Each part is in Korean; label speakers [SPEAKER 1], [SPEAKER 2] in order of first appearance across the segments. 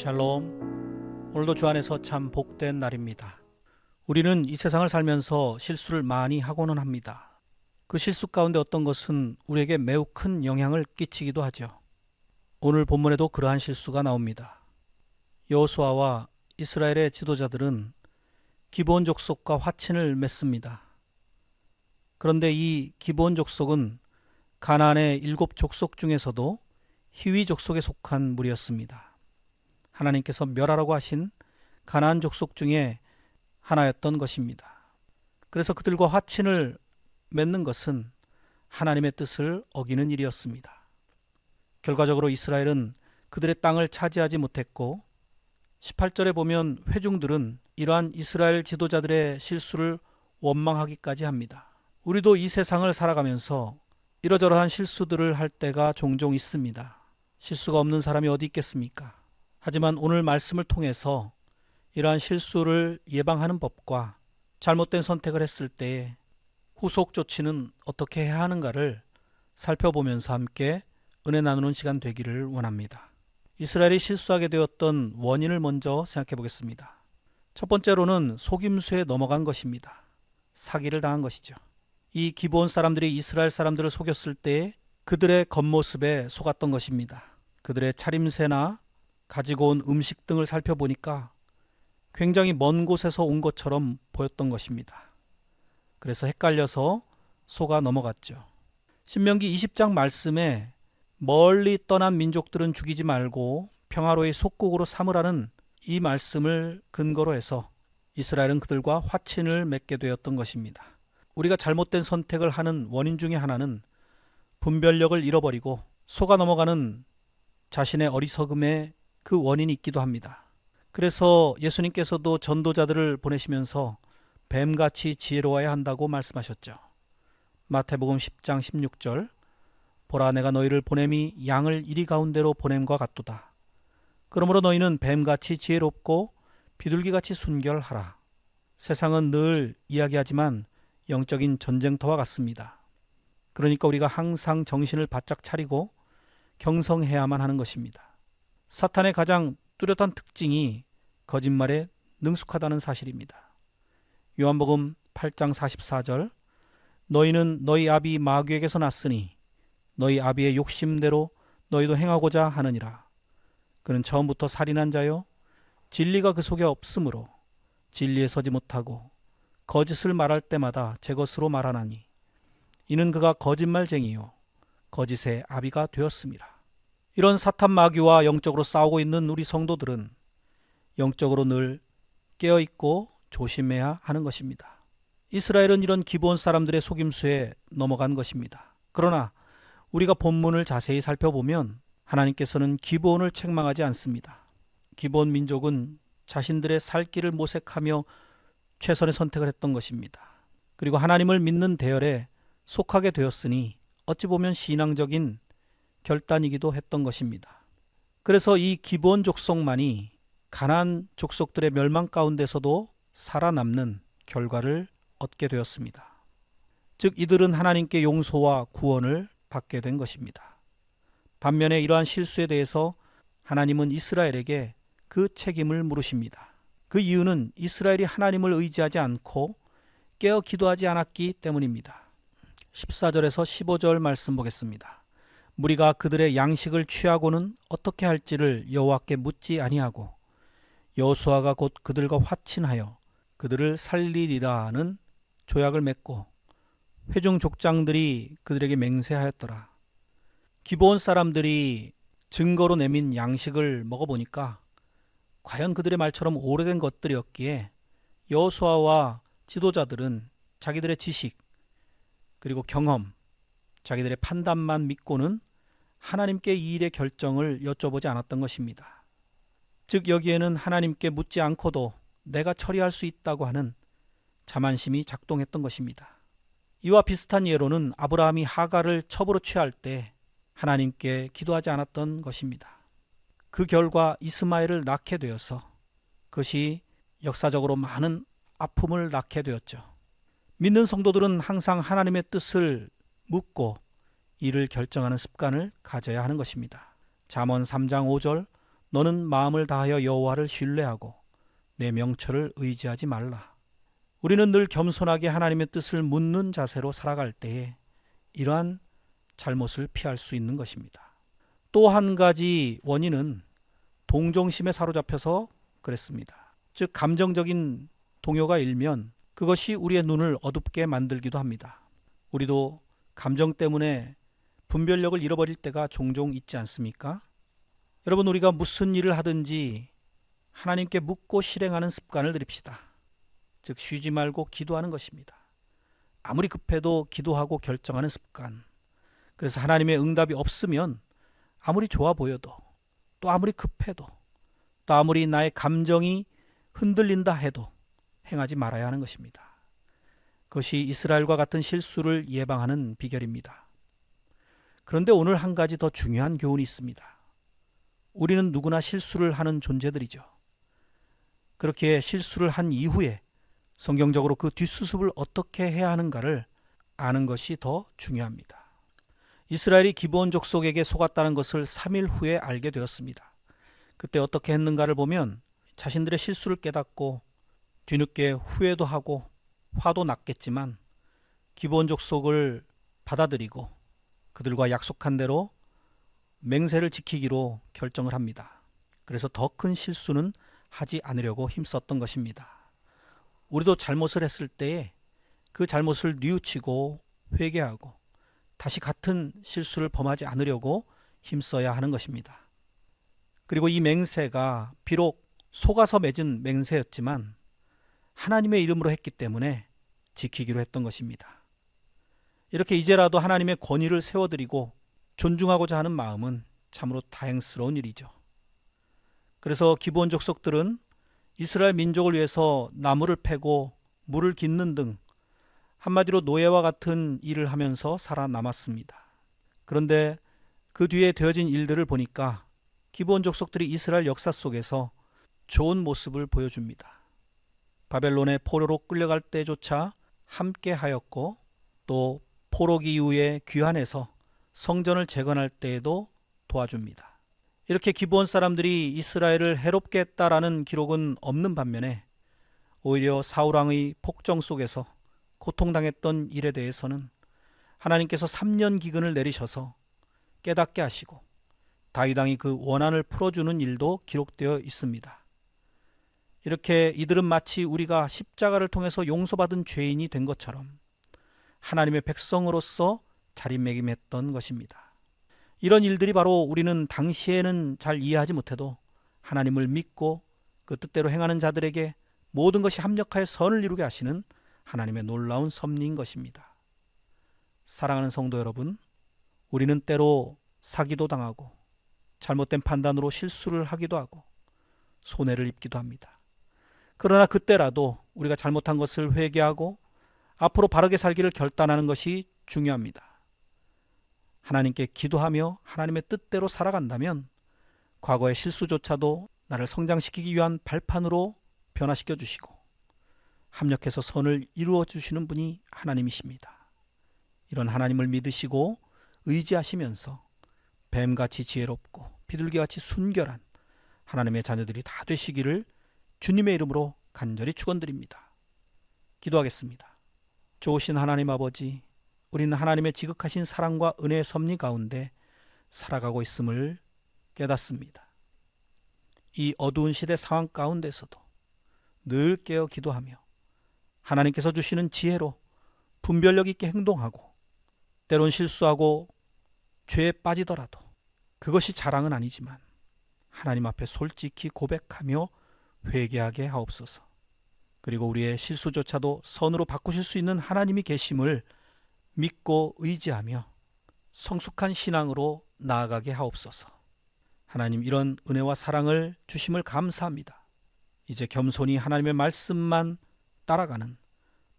[SPEAKER 1] 샬롬. 오늘도 주 안에서 참 복된 날입니다. 우리는 이 세상을 살면서 실수를 많이 하고는 합니다. 그 실수 가운데 어떤 것은 우리에게 매우 큰 영향을 끼치기도 하죠. 오늘 본문에도 그러한 실수가 나옵니다. 여호수아와 이스라엘의 지도자들은 기본 족속과 화친을 맺습니다. 그런데 이 기본 족속은 가나안의 일곱 족속 중에서도 희위 족속에 속한 무리였습니다. 하나님께서 멸하라고 하신 가나안 족속 중에 하나였던 것입니다. 그래서 그들과 화친을 맺는 것은 하나님의 뜻을 어기는 일이었습니다. 결과적으로 이스라엘은 그들의 땅을 차지하지 못했고 18절에 보면 회중들은 이러한 이스라엘 지도자들의 실수를 원망하기까지 합니다. 우리도 이 세상을 살아가면서 이러저러한 실수들을 할 때가 종종 있습니다. 실수가 없는 사람이 어디 있겠습니까? 하지만 오늘 말씀을 통해서 이러한 실수를 예방하는 법과 잘못된 선택을 했을 때에 후속 조치는 어떻게 해야 하는가를 살펴보면서 함께 은혜 나누는 시간 되기를 원합니다. 이스라엘이 실수하게 되었던 원인을 먼저 생각해 보겠습니다. 첫 번째로는 속임수에 넘어간 것입니다. 사기를 당한 것이죠. 이 기본 사람들이 이스라엘 사람들을 속였을 때 그들의 겉모습에 속았던 것입니다. 그들의 차림새나 가지고 온 음식 등을 살펴보니까 굉장히 먼 곳에서 온 것처럼 보였던 것입니다. 그래서 헷갈려서 속아 넘어갔죠. 신명기 20장 말씀에 멀리 떠난 민족들은 죽이지 말고 평화로이 속국으로 삼으라는 이 말씀을 근거로 해서 이스라엘은 그들과 화친을 맺게 되었던 것입니다. 우리가 잘못된 선택을 하는 원인 중의 하나는 분별력을 잃어버리고 속아 넘어가는 자신의 어리석음의 그 원인이 있기도 합니다. 그래서 예수님께서도 전도자들을 보내시면서 뱀같이 지혜로워야 한다고 말씀하셨죠. 마태복음 10장 16절 보라 내가 너희를 보냄이 양을 이리 가운데로 보냄과 같도다. 그러므로 너희는 뱀같이 지혜롭고 비둘기같이 순결하라. 세상은 늘 이야기하지만 영적인 전쟁터와 같습니다. 그러니까 우리가 항상 정신을 바짝 차리고 경성해야만 하는 것입니다. 사탄의 가장 뚜렷한 특징이 거짓말에 능숙하다는 사실입니다. 요한복음 8장 44절 너희는 너희 아비 마귀에게서 났으니 너희 아비의 욕심대로 너희도 행하고자 하느니라. 그는 처음부터 살인한 자요 진리가 그 속에 없으므로 진리에 서지 못하고 거짓을 말할 때마다 제 것으로 말하나니 이는 그가 거짓말쟁이요 거짓의 아비가 되었습니다. 이런 사탄 마귀와 영적으로 싸우고 있는 우리 성도들은 영적으로 늘 깨어 있고 조심해야 하는 것입니다. 이스라엘은 이런 기본 사람들의 속임수에 넘어간 것입니다. 그러나 우리가 본문을 자세히 살펴보면 하나님께서는 기본을 책망하지 않습니다. 기본 민족은 자신들의 살 길을 모색하며 최선의 선택을 했던 것입니다. 그리고 하나님을 믿는 대열에 속하게 되었으니 어찌 보면 신앙적인 결단이기도 했던 것입니다. 그래서 이 기본 족속만이 가난 족속들의 멸망 가운데서도 살아남는 결과를 얻게 되었습니다. 즉 이들은 하나님께 용서와 구원을 받게 된 것입니다. 반면에 이러한 실수에 대해서 하나님은 이스라엘에게 그 책임을 물으십니다. 그 이유는 이스라엘이 하나님을 의지하지 않고 깨어 기도하지 않았기 때문입니다. 14절에서 15절 말씀 보겠습니다. 무리가 그들의 양식을 취하고는 어떻게 할지를 여호와께 묻지 아니하고 여호수아가 곧 그들과 화친하여 그들을 살리리라 하는 조약을 맺고 회중 족장들이 그들에게 맹세하였더라. 기본 사람들이 증거로 내민 양식을 먹어보니까 과연 그들의 말처럼 오래된 것들이었기에 여호수아와 지도자들은 자기들의 지식 그리고 경험, 자기들의 판단만 믿고는 하나님께 이 일의 결정을 여쭤보지 않았던 것입니다. 즉 여기에는 하나님께 묻지 않고도 내가 처리할 수 있다고 하는 자만심이 작동했던 것입니다. 이와 비슷한 예로는 아브라함이 하가를 첩으로 취할 때 하나님께 기도하지 않았던 것입니다. 그 결과 이스마엘을 낳게 되어서 그것이 역사적으로 많은 아픔을 낳게 되었죠. 믿는 성도들은 항상 하나님의 뜻을 묻고 이를 결정하는 습관을 가져야 하는 것입니다. 잠언 3장 5절 너는 마음을 다하여 여호와를 신뢰하고 내 명철을 의지하지 말라. 우리는 늘 겸손하게 하나님의 뜻을 묻는 자세로 살아갈 때에 이러한 잘못을 피할 수 있는 것입니다. 또 한 가지 원인은 동정심에 사로잡혀서 그랬습니다. 즉 감정적인 동요가 일면 그것이 우리의 눈을 어둡게 만들기도 합니다. 우리도 감정 때문에 분별력을 잃어버릴 때가 종종 있지 않습니까? 여러분 우리가 무슨 일을 하든지 하나님께 묻고 실행하는 습관을 들입시다. 즉 쉬지 말고 기도하는 것입니다. 아무리 급해도 기도하고 결정하는 습관. 그래서 하나님의 응답이 없으면 아무리 좋아 보여도 또 아무리 급해도 또 아무리 나의 감정이 흔들린다 해도 행하지 말아야 하는 것입니다. 그것이 이스라엘과 같은 실수를 예방하는 비결입니다. 그런데 오늘 한 가지 더 중요한 교훈이 있습니다. 우리는 누구나 실수를 하는 존재들이죠. 그렇게 실수를 한 이후에 성경적으로 그 뒷수습을 어떻게 해야 하는가를 아는 것이 더 중요합니다. 이스라엘이 기본 족속에게 속았다는 것을 3일 후에 알게 되었습니다. 그때 어떻게 했는가를 보면 자신들의 실수를 깨닫고 뒤늦게 후회도 하고 화도 났겠지만 기본 족속을 받아들이고 그들과 약속한 대로 맹세를 지키기로 결정을 합니다. 그래서 더 큰 실수는 하지 않으려고 힘썼던 것입니다. 우리도 잘못을 했을 때에 그 잘못을 뉘우치고 회개하고 다시 같은 실수를 범하지 않으려고 힘써야 하는 것입니다. 그리고 이 맹세가 비록 속아서 맺은 맹세였지만 하나님의 이름으로 했기 때문에 지키기로 했던 것입니다. 이렇게 이제라도 하나님의 권위를 세워드리고 존중하고자 하는 마음은 참으로 다행스러운 일이죠. 그래서 기본 족속들은 이스라엘 민족을 위해서 나무를 패고 물을 깃는 등 한마디로 노예와 같은 일을 하면서 살아남았습니다. 그런데 그 뒤에 되어진 일들을 보니까 기본 족속들이 이스라엘 역사 속에서 좋은 모습을 보여줍니다. 바벨론의 포로로 끌려갈 때조차 함께 하였고 또 포로 이후에 귀환해서 성전을 재건할 때에도 도와줍니다. 이렇게 기브온 사람들이 이스라엘을 해롭게 했다라는 기록은 없는 반면에 오히려 사울 왕의 폭정 속에서 고통당했던 일에 대해서는 하나님께서 3년 기근을 내리셔서 깨닫게 하시고 다윗 왕이 그 원한을 풀어주는 일도 기록되어 있습니다. 이렇게 이들은 마치 우리가 십자가를 통해서 용서받은 죄인이 된 것처럼 하나님의 백성으로서 자리매김했던 것입니다. 이런 일들이 바로 우리는 당시에는 잘 이해하지 못해도 하나님을 믿고 그 뜻대로 행하는 자들에게 모든 것이 합력하여 선을 이루게 하시는 하나님의 놀라운 섭리인 것입니다. 사랑하는 성도 여러분, 우리는 때로 사기도 당하고 잘못된 판단으로 실수를 하기도 하고 손해를 입기도 합니다. 그러나 그때라도 우리가 잘못한 것을 회개하고 앞으로 바르게 살기를 결단하는 것이 중요합니다. 하나님께 기도하며 하나님의 뜻대로 살아간다면 과거의 실수조차도 나를 성장시키기 위한 발판으로 변화시켜 주시고 합력해서 선을 이루어 주시는 분이 하나님이십니다. 이런 하나님을 믿으시고 의지하시면서 뱀같이 지혜롭고 비둘기같이 순결한 하나님의 자녀들이 다 되시기를 주님의 이름으로 간절히 축원드립니다. 기도하겠습니다. 좋으신 하나님 아버지, 우리는 하나님의 지극하신 사랑과 은혜의 섭리 가운데 살아가고 있음을 깨닫습니다. 이 어두운 시대 상황 가운데서도 늘 깨어 기도하며 하나님께서 주시는 지혜로 분별력 있게 행동하고 때론 실수하고 죄에 빠지더라도 그것이 자랑은 아니지만 하나님 앞에 솔직히 고백하며 회개하게 하옵소서. 그리고 우리의 실수조차도 선으로 바꾸실 수 있는 하나님이 계심을 믿고 의지하며 성숙한 신앙으로 나아가게 하옵소서. 하나님 이런 은혜와 사랑을 주심을 감사합니다. 이제 겸손히 하나님의 말씀만 따라가는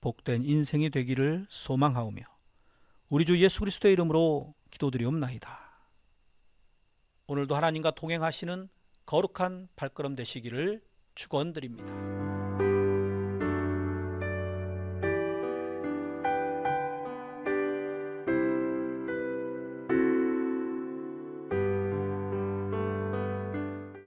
[SPEAKER 1] 복된 인생이 되기를 소망하오며 우리 주 예수 그리스도의 이름으로 기도드리옵나이다. 오늘도 하나님과 동행하시는 거룩한 발걸음 되시기를 축원드립니다.